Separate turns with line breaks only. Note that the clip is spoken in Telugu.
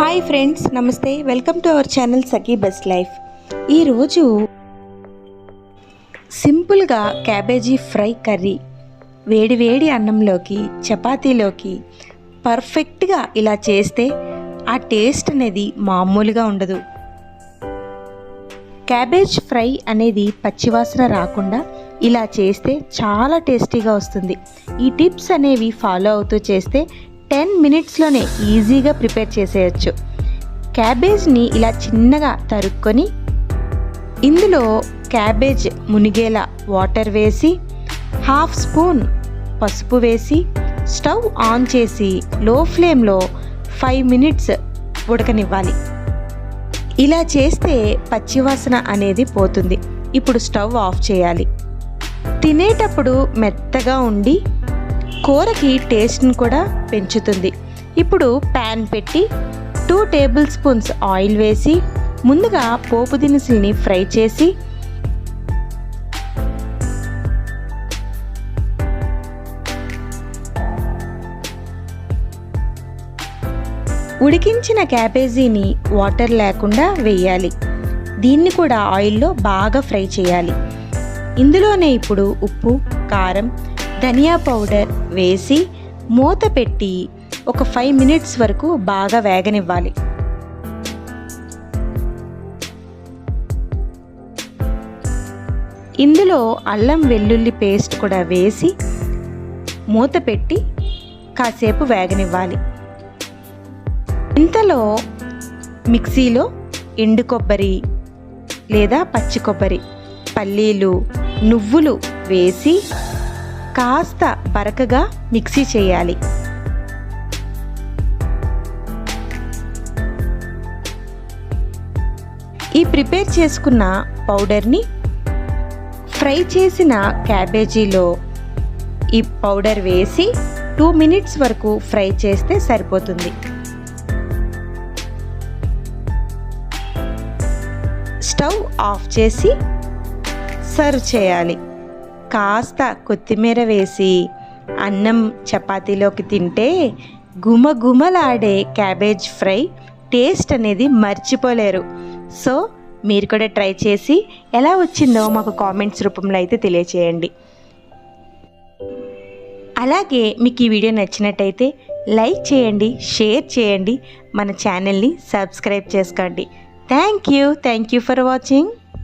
హాయ్ ఫ్రెండ్స్ నమస్తే. Welcome to our channel Sakhi best life ఈరోజు సింపుల్గా క్యాబేజీ ఫ్రై కర్రీ వేడి వేడి అన్నంలోకి చపాతీలోకి పర్ఫెక్ట్గా ఇలా చేస్తే ఆ టేస్ట్ అనేది మామూలుగా ఉండదు. క్యాబేజ్ ఫ్రై అనేది పచ్చివాసన రాకుండా ఇలా చేస్తే చాలా టేస్టీగా వస్తుంది. ఈ టిప్స్ అనేవి ఫాలో అవుతూ చేస్తే టెన్ మినిట్స్లోనే ఈజీగా ప్రిపేర్ చేసేయచ్చు. క్యాబేజ్ని ఇలా చిన్నగా తరుక్కొని ఇందులో క్యాబేజ్ మునిగేలా వాటర్ వేసి హాఫ్ స్పూన్ పసుపు వేసి స్టవ్ ఆన్ చేసి లో ఫ్లేమ్లో ఫైవ్ మినిట్స్ ఉడకనివ్వాలి. ఇలా చేస్తే పచ్చివాసన అనేది పోతుంది. ఇప్పుడు స్టవ్ ఆఫ్ చేయాలి. తినేటప్పుడు మెత్తగా ఉండి కూరకి టేస్ట్ని కూడా పెంచుతుంది. ఇప్పుడు ప్యాన్ పెట్టి టూ టేబుల్ స్పూన్స్ ఆయిల్ వేసి ముందుగా పోపు దినుసుల్ని ఫ్రై చేసి ఉడికించిన క్యాబేజీని వాటర్ లేకుండా వేయాలి. దీన్ని కూడా ఆయిల్లో బాగా ఫ్రై చేయాలి. ఇందులోనే ఇప్పుడు ఉప్పు కారం ధనియా పౌడర్ వేసి మూత పెట్టి ఒక ఫైవ్ మినిట్స్ వరకు బాగా వేగనివ్వాలి. ఇందులో అల్లం వెల్లుల్లి పేస్ట్ కూడా వేసి మూత పెట్టి కాసేపు వేగనివ్వాలి. ఇంతలో మిక్సీలో ఎండు కొబ్బరి లేదా పచ్చి కొబ్బరి పల్లీలు నువ్వులు వేసి కాస్త బరకగా మిక్సీ చేయాలి. ఈ ప్రిపేర్ చేసుకున్న పౌడర్ని ఫ్రై చేసిన క్యాబేజీలో ఈ పౌడర్ వేసి టూ మినిట్స్ వరకు ఫ్రై చేస్తే సరిపోతుంది. స్టవ్ ఆఫ్ చేసి సర్వ్ చేయాలి. కాస్త కొత్తిమీర వేసి అన్నం చపాతీలోకి తింటే గుమగుమలాడే క్యాబేజ్ ఫ్రై టేస్ట్ అనేది మర్చిపోలేరు. సో మీరు కూడా ట్రై చేసి ఎలా వచ్చిందో మాకు కామెంట్స్ రూపంలో అయితే తెలియచేయండి. అలాగే మీకు ఈ వీడియో నచ్చినట్టయితే లైక్ చేయండి షేర్ చేయండి మన ఛానల్ని సబ్స్క్రైబ్ చేసుకోండి. Thank you thank you for watching.